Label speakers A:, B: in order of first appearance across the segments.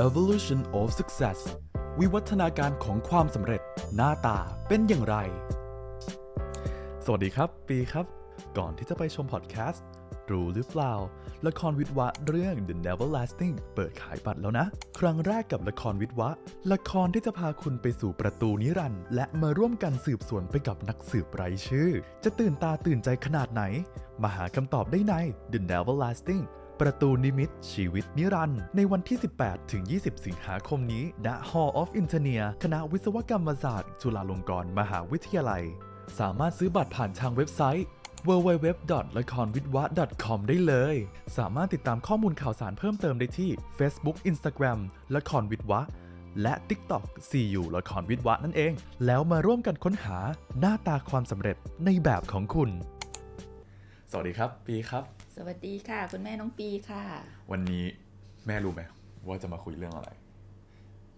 A: Evolution of Success วิวัฒนาการของความสำเร็จหน้าตาเป็นอย่างไร สวัสดีครับ ปีครับ ก่อนที่จะไปชมพอดแคสต์ รู้หรือเปล่า ละครวิทวะเรื่อง The Neverlasting เปิดขายบัตรแล้วนะ ครั้งแรกกับละครวิทวะ ละครที่จะพาคุณไปสู่ประตูนิรันดร์และมาร่วมกันสืบสวนไปกับนักสืบไร้ชื่อ จะตื่นตาตื่นใจขนาดไหน มาหาคำตอบได้ใน The Neverlasting ประตูนิมิต ชีวิตนิรันดร์ในวันที่ 18 ถึง 20 สิงหาคมนี้ ณ Hall of Engineer คณะวิศวกรรมศาสตร์ จุฬาลงกรณ์มหาวิทยาลัย สามารถซื้อบัตรผ่านทางเว็บไซต์ www. ละครวิทวะ .com ได้เลย สามารถติดตามข้อมูลข่าวสารเพิ่มเติมได้ที่ Facebook Instagram ละครวิทวะและ TikTok CU ละครวิทวะนั่นเอง แล้วมาร่วมกันค้นหาหน้าตาความสำเร็จในแบบของคุณ สวัสดีครับ ปีครับ
B: วัสดีค่ะ คุณแม่น้องปีค่ะ
A: วันนี้แม่รู้ไหมว่าจะมาคุยเรื่องอะไร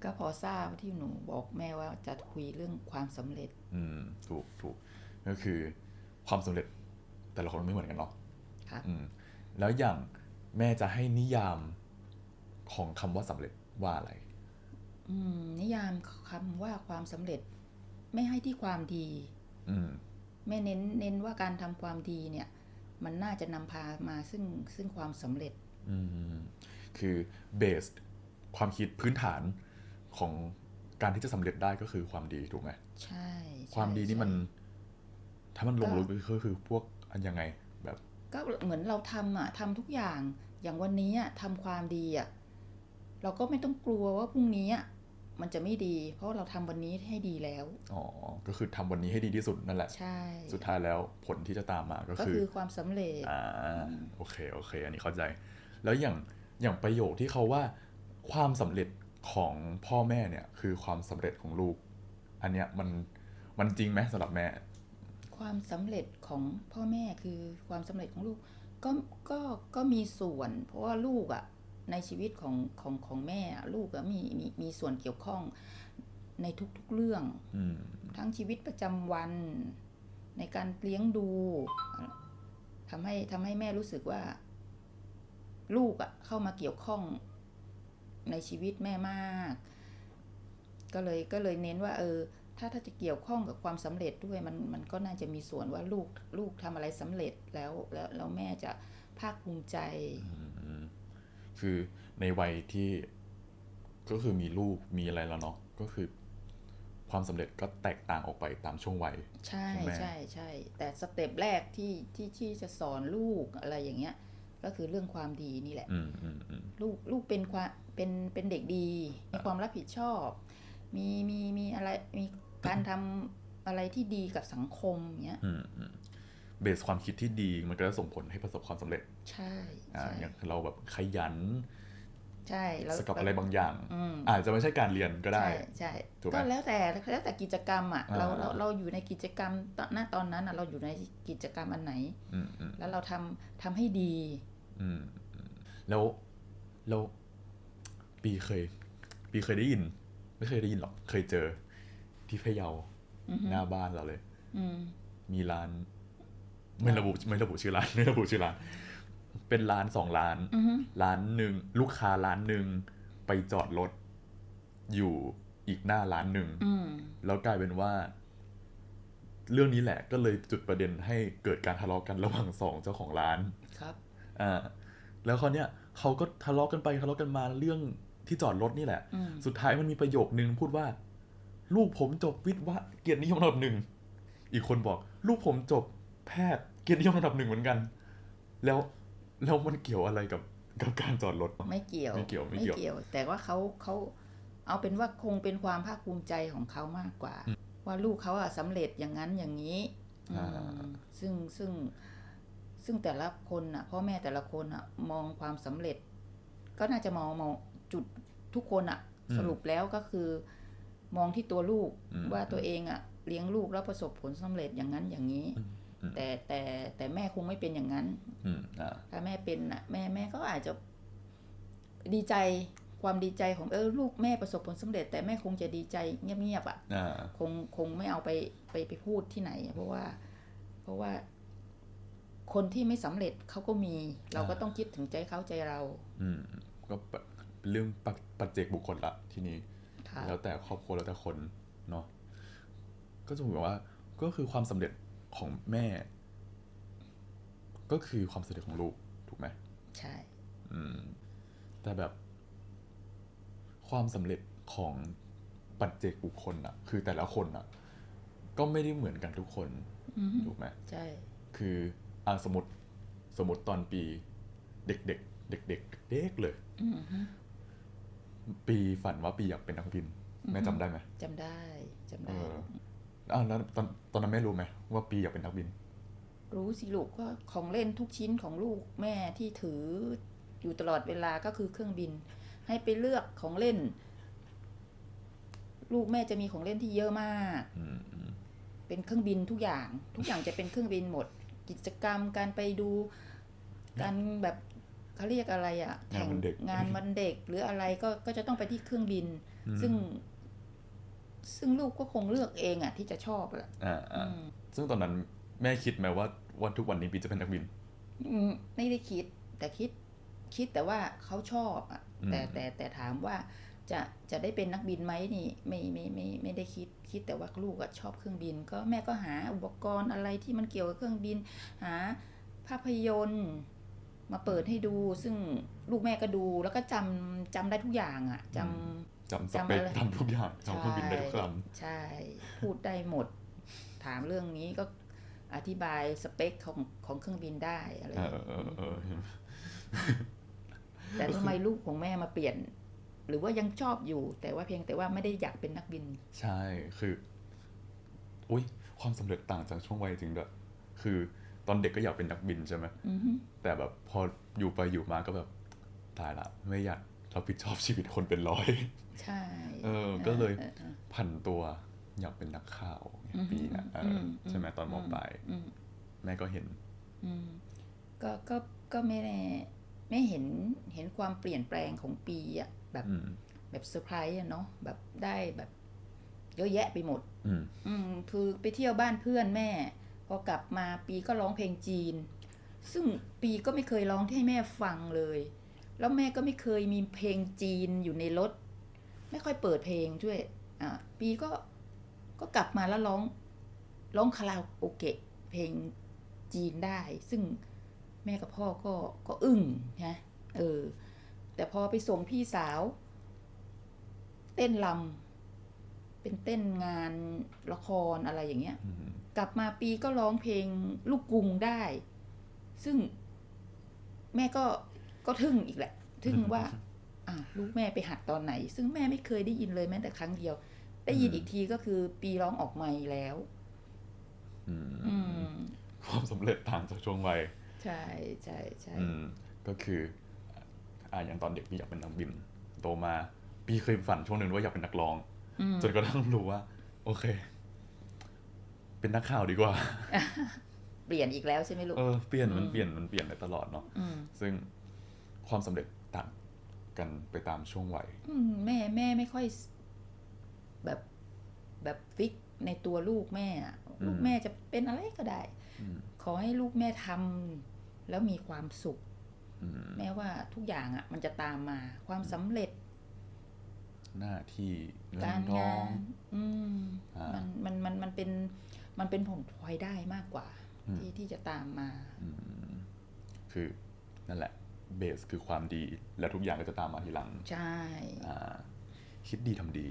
B: ก็พอทราบที่หนูบอกแม่ว่าจะคุยเรื่องความสำเร็จ
A: อืมถูกถูกก็คือความสำเร็จแต่ละคนไม่เหมือนกันเนาะ
B: ครับ
A: อืมแล้วอย่างแม่จะให้นิยามของคำว่าสำเร็จว่าอะไร
B: อืม นิยามคำว่าความสำเร็จ ไม่ให้ที่ความดี
A: อืม
B: แม่เน้นเน้นว่าการทำความดีเนี่ย มันน่าจะนำพามาซึ่งซึ่งความสำเร็จ
A: อืมคือเบสความคิดพื้นฐานของการที่จะสำเร็จได้ก็คือความดีถูกไหม
B: ใช่ใช่
A: ความดีนี่มัน
B: ใช่
A: ถ้ามันลงลึกก็คือพวกอันยังไงแบบ
B: ก็เหมือนเราทำอะทำทุกอย่างอย่างวันนี้อะทำความดีอะเราก็ไม่ต้องกลัวว่าพรุ่งนี้อะ มันจะไม่ดี เพราะเราทำวันนี้ให้ดีแล้ว
A: อ๋อ ก็คือทำวันนี้ให้ดีที่สุดนั่นแหละ
B: ใช่
A: สุดท้ายแล้วผลที่จะตามมาก็
B: ก็
A: คือ
B: คือความสำเร็จ
A: อ่า โอเค โอเค อันนี้เข้าใจ แล้วอย่าง อย่างประโยคที่เขาว่า ความสำเร็จของพ่อแม่เนี่ย คือความสำเร็จของลูก อันเนี้ยมัน มันจริงไหมสำหรับแม่
B: ความสำเร็จของพ่อแม่คือความสำเร็จของลูก ก็ ก็ ก็มีส่วน เพราะว่าลูกอะ่ะ ในชีวิตของของของแม่อะลูกอะมีมีมีส่วนเกี่ยวข้องในทุกๆเรื่อง
A: อืม
B: ทั้งชีวิตประจำวัน ในการเลี้ยงดูทำให้ทำให้แม่รู้สึกว่า ลูกอะเข้ามาเกี่ยวข้องในชีวิตแม่มาก ก็เลยก็เลยเน้นว่า เออ ถ้าถ้าจะเกี่ยวข้องกับความสำเร็จด้วยมันมันก็น่าจะมีส่วนว่าลูกลูกทำอะไรสำเร็จแล้วแล้วแล้วแม่จะภาคภูมิใจ
A: คือในวัยที่ก็คือมีลูกมีอะไรแล้วเนาะก็คือ ความสำเร็จก็แตกต่างออกไปตามช่วงวัย
B: ใช่
A: ใช่ไหม
B: ใช่ใช่แต่สเต็ปแรกที่ที่ที่จะสอนลูกอะไรอย่างเงี้ย ก็คือเรื่องความดีนี่แหละ
A: อืมอืมอืม
B: ลูกลูกเป็นความเป็นเป็นเด็กดี มีความรับผิดชอบ มีมีมีอะไรมีการทำอะไรที่ดีกับสังคมเงี้ย
A: อืมอืม เบสความคิดที่ดีมันก็จะส่งผลให้ประสบความสำเร็จ
B: ใช่
A: อ่า
B: ใช่
A: อย่างเราแบบขยัน
B: ใช่แล้ว
A: สกับอะไรบางอย่าง
B: อืม
A: อาจจะไม่ใช่การเรียนก็ได้
B: ใช่ใช่
A: ถูกไหม
B: ก็แล้วแต่แล้วแต่กิจกรรมอะเรา
A: อ่า
B: เราเราอยู่ในกิจกรรมตอนหน้าตอนนั้นอะเราอยู่ในกิจกรรมอันไหน
A: อืมอืม
B: แล้วเราทำทำให้ดี
A: อืมอืมแล้วแล้วปีเคย ปีเคยได้ยิน ไม่เคยได้ยินหรอก เคยเจอที่พะเยา
B: อือฮึ
A: หน้าบ้านเราเลย
B: อืม
A: มีร้าน ไม่ระบุไม่ระบุชื่อร้านไม่ระบุชื่อร้าน เป็นร้านสองร้าน
B: อือฮึ
A: ร้านหนึ่งลูกค้าร้านหนึ่งไปจอดรถอยู่อีกหน้าร้านหนึ่ง
B: อืม
A: แล้วกลายเป็นว่า เรื่องนี้แหละก็เลยจุดประเด็นให้เกิดการทะเลาะกันระหว่างสองเจ้าของร้าน
B: ครับ
A: อ่าแล้วเขาวเนี้ยเขาก็ทะเลาะกันไปทะเลาะกันมาเรื่องที่จอดรถนี่แหละ
B: อืม
A: สุดท้ายมันมีประโยคนึงพูดว่า ลูกผมจบวิทย์วะเกียรตินิยมระดับหนึ่งอีกคนบอก ลูกผมจบ แพทย์เกียรตินิยมระดับหนึ่งเหมือนกัน แล้วแล้วมันเกี่ยวอะไรกับกับการจอดรถ
B: ไม่เกี่ยว
A: ไม่เกี่ยวไม่เกี่ยว
B: แต่ว่าเขาเขาเอาเป็นว่าคงเป็นความภาคภูมิใจของเขามากกว่า ว่าลูกเขาอะสำเร็จอย่างนั้นอย่างนี้อืม
A: อ่า
B: ซึ่งซึ่งซึ่งแต่ละคนอะพ่อแม่แต่ละคนอะมองความสำเร็จ ก็น่าจะมองมองจุดทุกคนอะสรุปแล้วก็คือ มองที่ตัวลูก
A: อืม
B: ว่าตัวเองอะเลี้ยงลูกแล้วประสบผลสำเร็จอย่างนั้นอย่างนี้
A: อืมอืม
B: แต่แต่แต่แม่คงไม่เป็นอย่างนั้น
A: อืมอ่า
B: ถ้าแม่เป็นน่ะ แม่แม่ก็อาจจะดีใจความดีใจของเออลูกแม่ประสบผลสำเร็จ แต่แม่คงจะดีใจเงียบๆอะ
A: อ่า
B: คงคงไม่เอาไปไปไปพูดที่ไหน เพราะว่า เพราะว่า คนที่ไม่สำเร็จเขาก็มี เราก็ต้องคิดถึงใจเขาใจเรา
A: อืมก็แบบเป็นเรื่องปัจปัจเจกบุคคลละทีนี้
B: ค่ะ
A: แล้วแต่ครอบครัวแล้วแต่คนเนาะก็จะบอกว่า ก็คือความสำเร็จ ของแม่ ก็คือความสำเร็จของลูกถูกไหม
B: ใช่
A: อืม แต่แบบ ความสำเร็จของปัจเจกบุคคลอะคือแต่ละคนอะก็ไม่ได้เหมือนกันทุกคน
B: อือฮึ
A: ถูกไหม
B: ใช่
A: คืออ่าสมมติสมมติตอนปี เด็กๆเด็กๆเด็กๆเด็กๆเลย
B: อือฮึ
A: ปีฝันว่าปีอยากเป็นนักบิน แม่จำได้ไหม
B: จำได้จำ
A: เอ
B: ได้
A: อ อ่าแล้วตอนตอนนั้นแม่รู้ไหมว่าปีอยากเป็นนักบิน
B: รู้สิลูกก็ของเล่นทุกชิ้นของลูกแม่ที่ถืออยู่ตลอดเวลาก็คือเครื่องบิน ให้ไปเลือกของเล่น ลูกแม่จะมีของเล่นที่เยอะมาก
A: อืมอืม
B: เป็นเครื่องบินทุกอย่าง ทุกอย่างจะเป็นเครื่องบินหมด กิจกรรมการไปดู การแบบเขาเรียกอะไรอะแข่งงานวันเด็กหรืออะไรก็ก็จะต้องไปที่เครื่องบินซึ่ง ซึ่งลูกก็คงเลือกเองอะที่จะชอบแหละ
A: อ่าอ่า
B: อืม
A: ซึ่งตอนนั้นแม่คิดไหมว่าวันทุกวันนี้ปีจะเป็นนักบิน
B: อืมไม่ได้คิด แต่คิดคิดแต่ว่าเขาชอบอะ
A: อืม
B: แต่แต่แต่ถามว่าจะจะได้เป็นนักบินไหมนี่ไม่ไม่ไม่ไม่ได้คิดคิดแต่ว่าลูกอะชอบเครื่องบิน ก็แม่ก็หาอุปกรณ์อะไรที่มันเกี่ยวกับเครื่องบิน หาภาพยนตร์มาเปิดให้ดู ซึ่งลูกแม่ก็ดูแล้วก็จำจำได้ทุกอย่างอะจำ
A: จำส
B: จำ
A: เปค
B: อะไร
A: ทำทุกอย่างทำเครื่องบินได้ทุกค
B: ใช่ พูดได้หมด ถามเรื่องนี้ก็อธิบายสเปคของของเครื่องบินได้อะไรำอ
A: เอย่างอ
B: เงี้ย
A: เออเออ
B: แต่ทำไมลูกของแม่มาเปลี่ยน หรือว่ายังชอบอยู่ แต่ว่าเพียงแต่ว่าไม่ได้อยากเป็นนักบิน
A: ใช่คืออุ้ยความสำเร็จต่างจากช่วงวัยจริงด้วยคือตอนเด็กก็อยากเป็นนักบินใช่ไหม
B: อือฮึ
A: แต่แบบพออยู่ไปอยู่มาก็แบบตายละ ไม่อยาก รับผิดชอบชีวิตคนเป็นร้อย
B: ใช่
A: เออ ก็เลย
B: ออออ
A: พันตัวอยากเป็นนักข่าวไง
B: อือฮึ
A: ปีนะเอออ
B: ม
A: ใช่ไหมตอนมปลาย
B: อืม
A: แม่ก็เห็น
B: อืมก็ก็ก็ไม่ได้ไม่เห็นเห็นความเปลี่ยนแปลงของปีอะแบบ
A: อืม
B: แบบเซอร์ไพรส์อะเนาะแบบได้แบบเยอะแยะไปหมด
A: อืม
B: อืมคือไปเที่ยวบ้านเพื่อนแม่ พอกลับมาปีก็ร้องเพลงจีน ซึ่งปีก็ไม่เคยร้องให้แม่ฟังเลย แล้วแม่ก็ไม่เคยมีเพลงจีนอยู่ในรถ ไม่ค่อยเปิดเพลงด้วยอ่าปีก็ก็กลับมาแล้วร้องร้องคาราโอเกะเพลงจีนได้ ซึ่งแม่กับพ่อก็ก็อึ้งนะเออ แต่พอไปส่งพี่สาว เต้นลำเป็นเต้นงานละครอะไรอย่างเงี้ย
A: อืม
B: กลับมาปีก็ร้องเพลงลูกกรุงได้ ซึ่งแม่ก็ ก็ทึ่งอีกแหละ ทึ่งว่าอ่าลูกแม่ไปหัดตอนไหน ซึ่งแม่ไม่เคยได้ยินเลยแม้แต่ครั้งเดียว ได้ยินอีกทีก็คือปีร้องออกไม่แล้ว
A: อืม
B: อืม
A: ความสำเร็จต่างจากช่วงวัย
B: ใช่ใช่ใช่
A: อืมก็คืออ่าอย่างตอนเด็กพี่อยากเป็นนักบินโตมาพี่เคยฝันช่วงหนึ่งว่าอยากเป็นนักร้อง
B: อืม
A: จนกระทั่งรู้ว่า โอเค เป็นนักข่าวดีกว่า
B: เปลี่ยนอีกแล้วใช่ไหมลูก
A: เออเปลี่ยนมัน
B: อืม
A: เปลี่ยนมันเปลี่ยนได้ตลอดเนาะ
B: อืม
A: ซึ่ง ความสำเร็จต่างกันไปตามช่วงวัย
B: อืมแม่แม่ไม่ค่อยแบบแบบฟิกในตัวลูกแม่อะลูกแม่จะเป็นอะไรก็ได้
A: อืม
B: ขอให้ลูกแม่ทำแล้วมีความสุข
A: อืม
B: แม้ว่าทุกอย่างอะ มันจะตามมาความสำเร็จ
A: หน้าที่เงิ
B: กานรง
A: ทองา
B: นอืม
A: อ่ามั
B: มันมันมันมันเป็น มันเป็นผลพลอยได้มากกว่า
A: อืม
B: ที่ที่จะตามมา
A: อืมคือนั่นแหละ เบสคือความดี และทุกอย่างก็จะตามมาทีหลัง
B: ใช่
A: อ่าคิดดีทำดี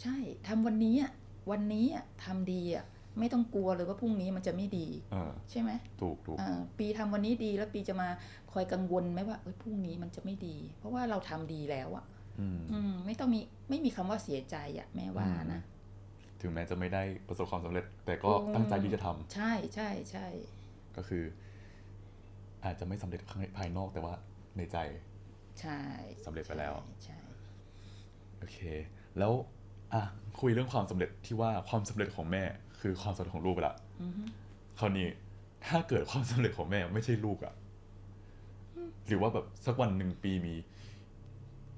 B: ใช่ทำวันนี้อะวันนี้อะทำดีอะไม่ต้องกลัวเลยว่าพรุ่งนี้มันจะไม่ดี
A: เออ
B: ใช่ไหม
A: ถูกถูก
B: อ่าปีทำวันนี้ดีแล้วปีจะมาคอยกังวลไหมว่าเอ้ยพรุ่งนี้มันจะไม่ดี เพราะว่าเราทำดีแล้วอะ
A: อืม
B: อืม ไม่ต้องมีไม่มีคำว่าเสียใจอะแม่ว่านะ
A: ถึงแม้จะไม่ได้ประสบความสำเร็จ แต่ก็ตั้งใจที่จะทำ
B: ใช่ใช่ใช่
A: ก็คือ อาจจะไม่สำเร็จข้างในภายนอกแต่ว่าในใจ
B: ใช่
A: สำเร็จไปแล้ว
B: ใช่
A: โอเค แล้วอะคุยเรื่องความสำเร็จที่ว่าความสำเร็จของแม่ คือความสำเร็จของลูกไปละ
B: อือฮึ
A: คราวนี้ถ้าเกิดความสำเร็จของแม่ไม่ใช่ลูกอะหรือว่าแบบสักวันหนึ่งปีมี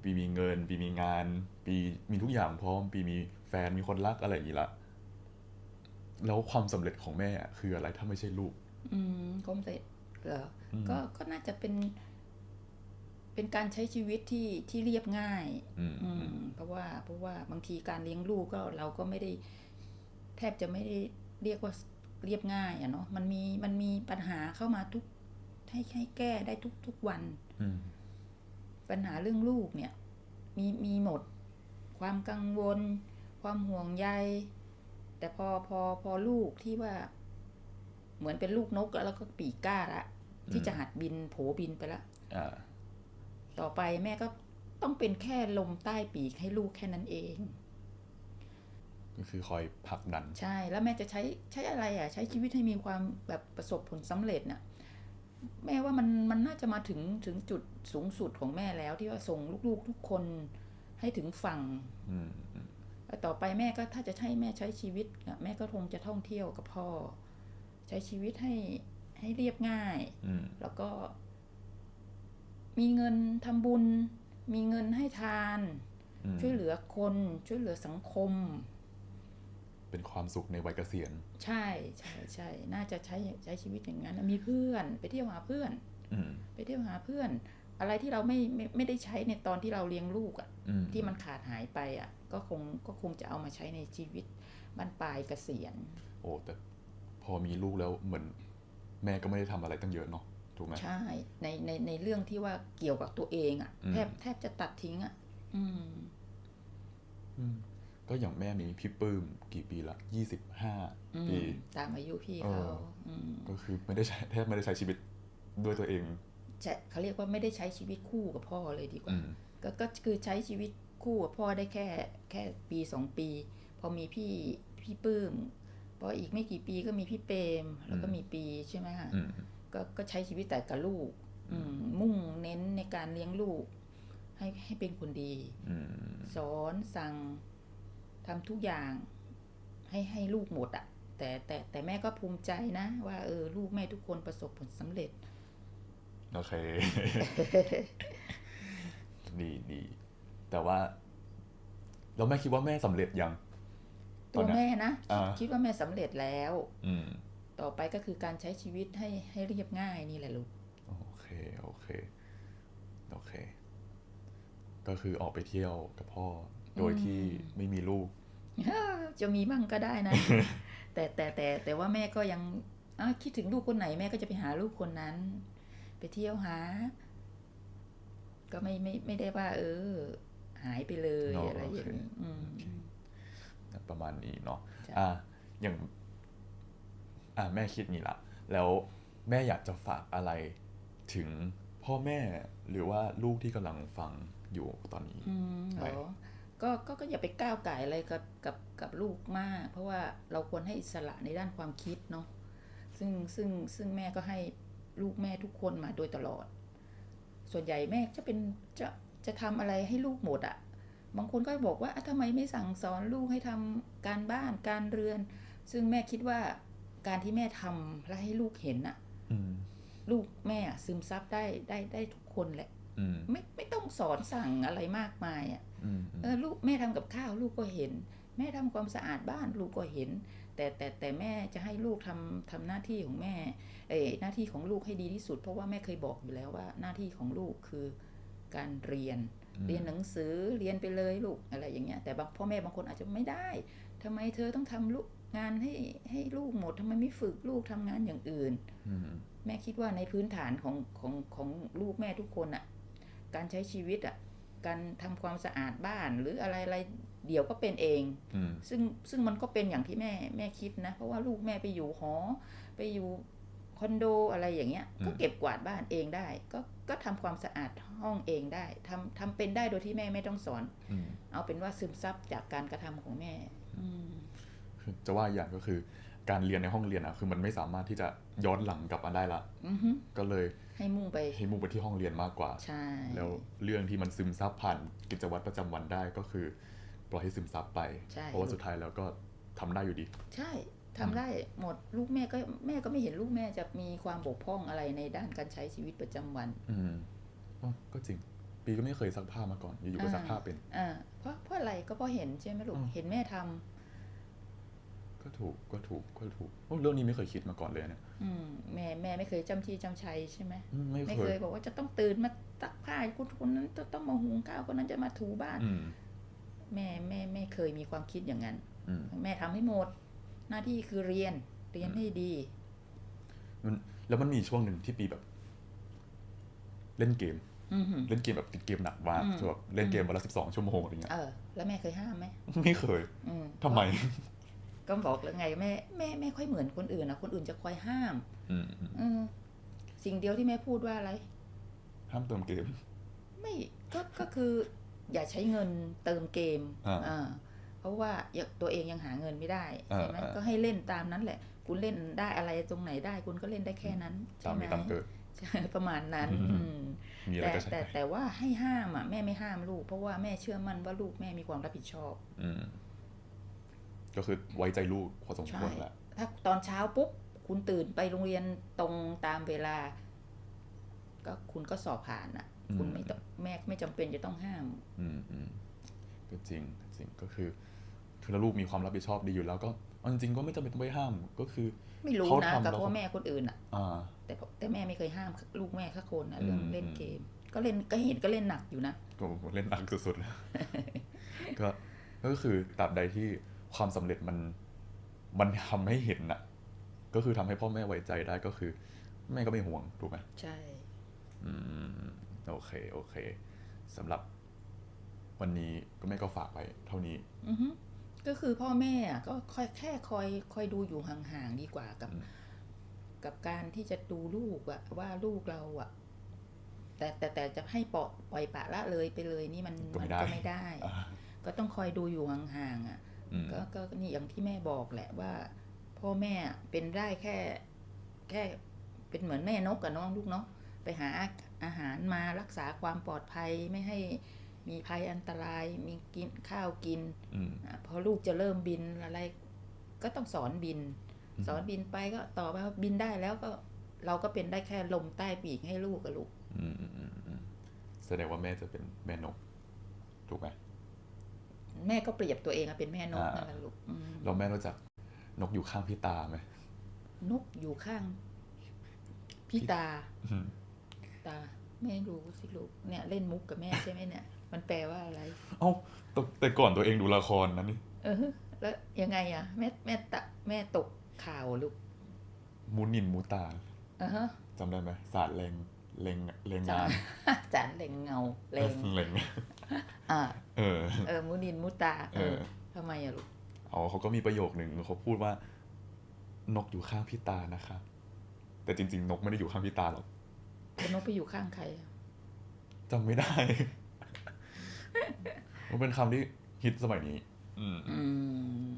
A: ปีมีเงิน ปีมีงาน ปีมีทุกอย่างพร้อม ปีมีแฟนมีคนรักอะไรอย่างนี้ละแล้วความสำเร็จของแม่อะคืออะไรถ้าไม่ใช่ลูก
B: อืมคมเสร็จเหรออ
A: ม
B: ก็ก็น่าจะเป็น เป็นการใช้ชีวิตที่ที่เรียบง่าย
A: อืม
B: อื
A: อืม
B: มเพราะว่าเพราะว่าบางทีการเลี้ยงลูกก็เราก็ไม่ได้ แทบจะไม่ได้เรียกว่าเรียบง่ายอะเนาะมันมีมันมีปัญหาเข้ามาทุกให้ให้แก้ได้ทุกทุกวัน
A: อืม
B: ปัญหาเรื่องลูกเนี่ย มีมีหมด ความกังวล ความห่วงใย แต่พอพอพอลูกที่ว่า เหมือนเป็นลูกนกแล้วก็ปีกกล้าละ ที่จะหัดบินโผบินไปละ
A: อ่า
B: ต่อไปแม่ก็ต้องเป็นแค่ลมใต้ปีกให้ลูกแค่นั้นเอง
A: ก็คือคอยผลักดัน
B: ใช่แล้วแม่จะใช้ใช้อะไรอะ ใช้ชีวิตให้มีความแบบประสบผลสำเร็จน่ะแม่ว่ามันมันน่าจะมาถึงถึงจุดสูงสุดของแม่แล้วที่ว่าส่งลูกๆทุกคนให้ถึงฝั่ง
A: อืมอืม
B: แล้วต่อไปแม่ก็ถ้าจะให้แม่ใช้ชีวิตน่ะแม่ก็คงจะท่องเที่ยวกับพ่อ ใช้ชีวิตให้ ให้เรียบง่าย
A: อืม
B: แล้วก็ มีเงินทำบุญ มีเงินให้ทาน
A: อืม
B: ช่วยเหลือคน ช่วยเหลือสังคม
A: เป็นความสุขในวัยเกษียณ
B: ใช่ใช่ใช่น่าจะใช้ใช้ชีวิตอย่างนั้น มีเพื่อน ไปเที่ยวหาเพื่อน
A: อืม
B: ไปเที่ยวหาเพื่อน อะไรที่เราไม่ไม่ไม่ได้ใช้ในตอนที่เราเลี้ยงลูกอะ่ะ
A: อืม
B: ที่มันขาดหายไปอะ่ะ ก็คงก็คงจะเอามาใช้ในชีวิตบ้านปลายเกษียณ
A: โอ้แต่พอมีลูกแล้วเหมือน แม่ก็ไม่ได้ทำอะไรตั้งเยอะเนาะถูกไหม
B: ใช่ในในในเรื่องที่ว่าเกี่ยวกับตัวเองอะ
A: อืม่ะ
B: แทบแทบจะตัดทิ้งอะ่ะ อืม
A: อืม ก็อย่างแม่มีพี่ปื้มกี่ปีละยี่สิบห้า
B: อืม
A: ปี
B: ตามอายุพี่
A: เอ
B: เขา
A: อ
B: อืม
A: ก็คือไม่ได้ใช้แทบไม่ได้ใช้ชีวิตด้วยตัวเอง
B: ใช่เขาเรียกว่าไม่ได้ใช้ชีวิตคู่กับพ่อเลยดีกว่า
A: อืม
B: ก็ก็คือใช้ชีวิตคู่กับพ่อได้แค่แค่ปีสองปี พอมีพี่พี่ปื้ม พออีกไม่กี่ปีก็มีพี่เปรมแล้วก็
A: อืม
B: มีปีใช่ไหมคะ
A: อืม
B: ก็ก็ใช้ชีวิตแต่กับลูก อืมมุ่งเน้นในการเลี้ยงลูก ให้ให้เป็นคนดี
A: อืม
B: สอนสั่งทำทุกอย่าง ให้ให้ลูกหมดอะแต่แต่แต่แม่ก็ภูมิใจนะ ว่าเออลูกแม่ทุกคนประสบผลสำเร็จ
A: โอเค ดีดีแต่ว่าแล้วแม่คิดว่าแม่สำเร็จยัง ต
B: ตั
A: อน
B: ว
A: เนี้ย
B: แม่นะ
A: อ่า
B: คิดว่าแม่สำเร็จแล้ว
A: อืม
B: ต่อไปก็คือการใช้ชีวิตให้ให้เรียบง่ายนี่แหละลูก
A: โอเคโอเคโอเค ก็คือออกไปเที่ยวกับพ่อ โดยที่ไม่มีลูก
B: จะมีบ้างก็ได้นะ แต่แต่แต่แต่ว่าแม่ก็ยังอะคิดถึงลูกคนไหนแม่ก็จะไปหาลูกคนนั้น ไปเที่ยวหา ก็ไม่ไม่ไม่ได้ว่า เออ หายไปเลย
A: อ๋ออ
B: อะไรอย่างนี้
A: โอเค
B: อืม
A: ประมาณนี้เนาะ
B: ใช่
A: อะอย่างอะแม่คิดงี้ละ แล้วแม่อยากจะฝากอะไรถึงพ่อแม่หรือว่าลูกที่กำลังฟังอยู่ตอนนี้
B: อืม
A: ไป
B: เหรอก็ก็ก็อย่าไปก้าวไก่ายอะไรกับกับกับลูกมาก เพราะว่าเราควรให้อิสระในด้านความคิดเนาะซึ่งซึ่งซึ่งแม่ก็ให้ลูกแม่ทุกคนมาโดยตลอด ส่วนใหญ่แม่จะเป็นจะจะทำอะไรให้ลูกหมดอะ บางคนก็บอกว่าอะทำไมไม่สั่งสอนลูกให้ทำการบ้านการเรือน ซึ่งแม่คิดว่าการที่แม่ทำและให้ลูกเห็นอะ
A: อืม
B: ลูกแม่อะซึมซับได้ได้ได้ทุกคนแหละ
A: อืม
B: ไม่ไม่ต้องสอนสั่งอะไรมากมายอะ
A: อืม
B: เออลูกแม่ทำกับข้าวลูกก็เห็น แม่ทำความสะอาดบ้านลูกก็เห็น แต่แต่แต่แม่จะให้ลูกทำทำหน้าที่ของแม่ เอยหน้าที่ของลูกให้ดีที่สุด เพราะว่าแม่เคยบอกอยู่แล้วว่าหน้าที่ของลูกคือการเรียน เรียนหนังสือเรียนไปเลยลูกอะไรอย่างเงี้ยแต่บางพ่อแม่บางคนอาจจะไม่ได้ทำไมเธอต้องทำลูกงานให้ให้ลูกหมดทำไมไม่ฝึกลูกทำงานอย่างอื่น
A: อืม
B: แม่คิดว่าในพื้นฐานของของของลูกแม่ทุกคนอะการใช้ชีวิตอะการทำความสะอาดบ้านหรืออะไรอะไรเดี๋ยวก็เป็นเอง
A: อืม
B: ซึ่งซึ่งมันก็เป็นอย่างที่แม่แม่คิดนะ เพราะว่าลูกแม่ไปอยู่หอ ไปอยู่ คอนโดอะไรอย่างเงี้ย ก็เก็บกวาดบ้านเองได้ ก็ก็ทำความสะอาดห้องเองได้ทำทำเป็นได้โดยที่แม่ไม่ต้องสอน
A: อืม
B: เอาเป็นว่าซึมซับจากการกระทำของแม่อืม
A: คือจะว่าอย่างก็คือการเรียนในห้องเรียนอะคือมันไม่สามารถที่จะย้อนหลังกลับมาได้ละ
B: อือฮึ
A: ก็เลย
B: ให้มุ่งไป
A: ให้มุ่งไปที่ห้องเรียนมากกว่า
B: ใช่
A: แล้วเรื่องที่มันซึมซับผ่านกิจวัตรประจำวันได้ก็คือ ปล่อยให้ซึมซับไป
B: ใช่
A: เพราะว่าสุดท้ายแล้วก็ทำได้อยู่ดี
B: ใช่ ทำได้หมดลูกแม่ก็แม่ก็ไม่เห็นลูกแม่จะมีความบกพร่องอะไรในด้านการใช้ชีวิตประจำวัน
A: อืมอ๋อก็จริง ปีก็ไม่เคยซักผ้ามาก่อน อยู่ๆก็ซักผ้าเป็น
B: อ่าเพราะเพราะอะไรก็เพราะเห็นใช่ไหมลูก
A: อืม
B: เห็นแม่ทำ
A: ก็ถูกก็ถูกก็ถูกโอ้เรื่องนี้ไม่เคยคิดมาก่อนเลยเนี่ย
B: อืมแม่แม่ไม่เคยจำที่จำชัยใช่ไหม
A: อืมไม่
B: ไม่
A: เค
B: เค
A: ย
B: ยบอกว่าจะต้องตื่นมาซักผ้าคนคนนั้นต้องมาหุงข้าวคนนั้นจะมาถูบ้าน
A: อืม
B: แม่แม่แม่เคยมีความคิดอย่างนั้น
A: อืม
B: แม่ทำให้หมด หน้าที่คือเรียนเรียนให้ดี
A: มันแล้วมันมีช่วงหนึ่งที่ปีแบบ เล่นเกม
B: อือหือ
A: เล่นเกมแบบติดเกมหนักมาก
B: อืม
A: คือแบบเล่นเกมวันละสิบสองชั่วโมงอะไรเงี้ย
B: เออแล้วแม่เคยห้ามไหม
A: ไม่เคย
B: อืม
A: ทำไม
B: ก็บอกแล้วไงแม่แม่ไม่ค่อยเหมือนคนอื่นนะคนอื่นจะคอยห้าม
A: อืมอืม
B: เออสิ่งเดียวที่แม่พูดว่าอะไร
A: ห้ามเติมเกม
B: ไม่ก็ก็คือ อย่าใช้เงินเติมเกม
A: อ่า
B: อ่าเพ ราะว่าตัวเองยังหาเงินไม่ได้
A: อ่า
B: ใช่ไหม
A: อ่า
B: ก็ให้เล่นตามนั้นแหละ คุณเล่นได้อะไรตรงไหนได้ คุณก็เล่นได้แค่นั้น
A: ตา
B: ใช่
A: ม
B: ไหม
A: มีตามเกิด
B: ใช่ประมาณนั้น
A: อืม
B: อืม
A: มีอะไร
B: แต่
A: ก็ใช้
B: แต่
A: ไป
B: แต่ว่าให้ห้ามอะแม่ไม่ห้ามลูก เพราะว่าแม่เชื่อมั่นว่าลูกแม่มีความรับผิดชอบ
A: อืมก็คือไว้ใจลูกพอสม
B: ใช่
A: ควรแหละ
B: ถ้าตอนเช้าปุ๊บคุณตื่นไปโรงเรียนตรงตามเวลา ก็คุณก็สอบผ่านอะ คุณไม่ต้องแม่ไม่จำเป็นจะต้องห้าม
A: อืมอืมก็จริงจริงก็คือ คือแล้วลูกมีความรับผิดชอบดีอยู่แล้วก็เอาจริงๆก็ไม่จำเป็นต้องไปห้ามก็คือ
B: ไม่รู้
A: เขา
B: นะ
A: ทำ
B: กับ
A: แล้ว
B: พ่อแม่คนอื่นอะ
A: อ่า
B: แต่พอแต่แม่ไม่เคยห้ามลูกแม่สักคนนะเรื่อง
A: อืม
B: เล่นเกม ก็เล่นก็เห็นก็เล่นหนักอยู่นะ
A: ก็เล่นหนักสุดๆแล้วก็ก็คือตราบใดที่ความสำเร็จมันมันทำให้เห็นน่ะ ก็คือทำให้พ่อแม่ไว้ใจได้ก็คือ แม่ก็ไม่ห่วงถูกไหม
B: ใช่
A: อืมโอเค โอเคสำหรับวันนี้ก็แม่ก็ฝากไว้เท่านี้
B: อือฮึ ก็คือพ่อแม่อะก็คอยแค่คอยคอยดูอยู่ห่างๆดีกว่ากับ
A: อืม
B: กับการที่จะดูลูกอะว่าลูกเราอะแต่แต่แต่จะให้ปล่อยปล่อยปละละเลยไปเลยนี่มัน
A: ก็ไม่
B: มัน
A: ได้
B: ก็ไม่ได้
A: อ่า
B: ก็ต้องคอยดูอยู่ห่างๆอะ
A: อืม
B: ก็ก็นี่อย่างที่แม่บอกแหละว่า พ่อแม่เป็นได้แค่ แค่เป็นเหมือนแม่นกกับน้องลูกเนาะไปหาอาหารมารักษาความปลอดภัยไม่ให้ มีภัยอันตราย มีกินข้าวกิน
A: อืม
B: อะพอลูกจะเริ่มบินอะไร ก็ต้องสอนบิน
A: อืม
B: สอนบินไปก็ต่อไปพอบินได้แล้วก็เราก็เป็นได้แค่ลมใต้ปีกให้ลูกกับลูก
A: อืมอืมอืมอืมแสดงว่าแม่จะเป็นแม่นก ถูกไหม
B: แม่ก็เปรียบตัวเองอะเป็นแม่นก
A: อ่านั่
B: นั่นแหละลูกอืม
A: เราแม่รู้จักนกอยู่ข้างพี่ตาไหม
B: นกอยู่ข้างพี่ตา
A: อืม
B: ตาไม่รู้สิลูกเนี่ยเล่นมุกกับแม่ใช่ไหมเนี่ย มันแปลว่าอะไร
A: เอ้าแต่แต่ก่อนตัวเองดูละครนะนี่
B: เออ แล้วยังไงอะ แม่แม่ตะแม่ตกข่าวลูก
A: มูนินมูตา
B: อะฮะ
A: จำได้ไหมศาสตร์แรงแรงแรงงาน
B: จานเหลงเงาเหลง
A: แรง
B: อ่า
A: เออ
B: เออมุนินมุตาเออ
A: เออ
B: ทำไมอะลูก
A: เอาเขาก็มีประโยคหนึ่งเขาพูดว่า นกอยู่ข้างพี่ตานะคะ แต่จริง ๆ นกไม่ได้อยู่ข้างพี่ตาหรอก
B: แล้วนกไปอยู่ข้างใครอะ
A: จำไม่ได้ มันเป็นคำที่ฮิตสมัยนี้อืม
B: อืม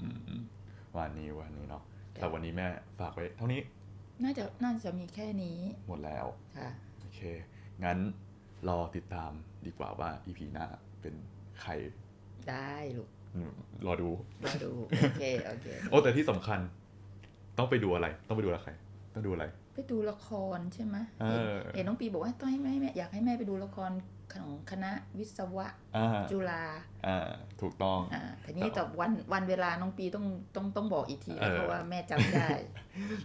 A: อืมอืมวันนี้วันนี้เนาะ
B: จ้ะ
A: แต่วันนี้แม่ฝากไว้เท่านี้
B: น่าจะน่าจะมีแค่นี้
A: หมดแล้ว
B: ค่ะ
A: โอเค งั้นรอติดตามดีกว่าว่า EP หน้าเป็นใคร
B: ได้ลูก
A: อืมรอดู
B: รอดู โอเค โอเค
A: โอ้ แต่ที่สำคัญ ต้องไปดูอะไร ต้องไปดูอะไรใคร ต้องดูอะไร
B: ไปดูละครใช่ไหม
A: เออ
B: เห็นเห็นน้องปีบอกว่าต้องให้แม่แม่อยากให้แม่ไปดูละคร ของคณะวิศวะ
A: อ่า
B: จุฬา
A: อ่าถูกต้อง
B: อ่าทีนี้แต่วันวันเวลาน้องปีต้องต้องต้องบอกอีกที
A: เออ
B: เพราะว่าแม่จำได้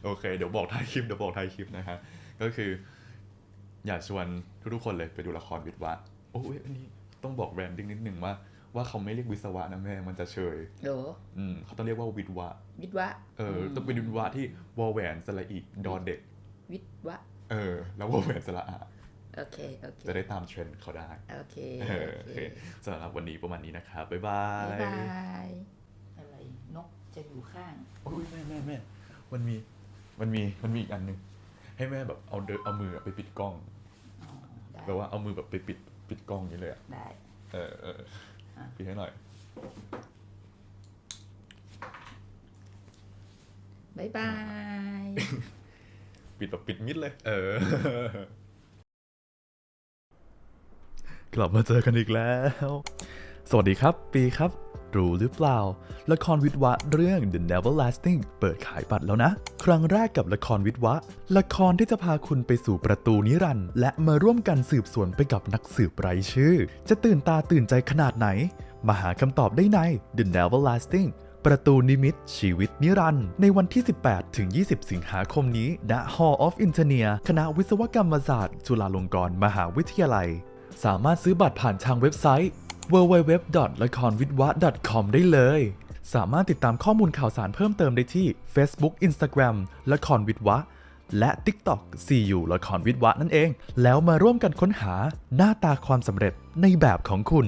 A: โอเค เดี๋ยวบอกท้ายคลิปเดี๋ยวบอกท้ายคลิปนะฮะก็คือ อยากชวนทุกๆคนเลยไปดูละครวิทย์วะโอ้ยอันนี้ต้องบอกแบรนดิ้งนิดนึงว่าว่าเขาไม่เรียกวิศวะนะแม่ มันจะเชย
B: เดี๋ยว
A: อืมเขาต้องเรียกว่าวิทย์วะ
B: วิทวะ
A: เออ ต้องเป็นวิทย์วะที่วอแหวนสระอีดอเด็ก
B: วิทวะ
A: เออ แล้ววอแหวนสระอา
B: โอเคโอเค
A: จะได้ตามเทรนด์เขาได้
B: โอเค
A: เออ
B: โอ
A: โอ
B: เค
A: เคสำหรับวันนี้ประมาณนี้นะครับบ๊ายบา
B: บ๊าย
A: ย
B: บายอะไรนกจะอยู่ข้าง
A: โอ้ยแม่แม่แม่มันมีมันมีมันมีอีกอันหนึ่งให้แม่แบบเอาเดินเอามือไปปิดกล้อง
B: อ๋อได้
A: แปลว่าเอามือแบบไปปิดปิดกล้องอย่างนี้เลยอะ
B: ได้
A: เออเออ
B: อะ
A: ปิดให้หน่อย
B: บ๊ายบาย
A: ปิดแบบปิดมิดเลย เออ กลับมาเจอกันอีกแล้ว สวัสดีครับ ปีครับ รู้หรือเปล่า ละครวิทวะเรื่อง The Neverlasting เปิดขายบัตรแล้วนะ ครั้งแรกกับละครวิทวะ ละครที่จะพาคุณไปสู่ประตูนิรันดร์และมาร่วมกันสืบสวนไปกับนักสืบไร้ชื่อ จะตื่นตาตื่นใจขนาดไหน มาหาคำตอบได้ใน The Neverlasting
C: ประตูนิมิต ชีวิตนิรันดร์ในวันที่ 18 ถึง 20 สิงหาคมนี้ณ Hall of Engineer คณะวิศวกรรมศาสตร์ จุฬาลงกรณ์มหาวิทยาลัย สามารถซื้อบัตรผ่านทางเว็บไซต์ www.lakornvidwa com ได้เลย สามารถติดตามข้อมูลข่าวสารเพิ่มเติมได้ที่ Facebook Instagram ละครวิทวะ และ TikTok 4 u ละครวิทวะนั่นเอง แล้วมาร่วมกันค้นหาหน้าตาความสำเร็จในแบบของคุณ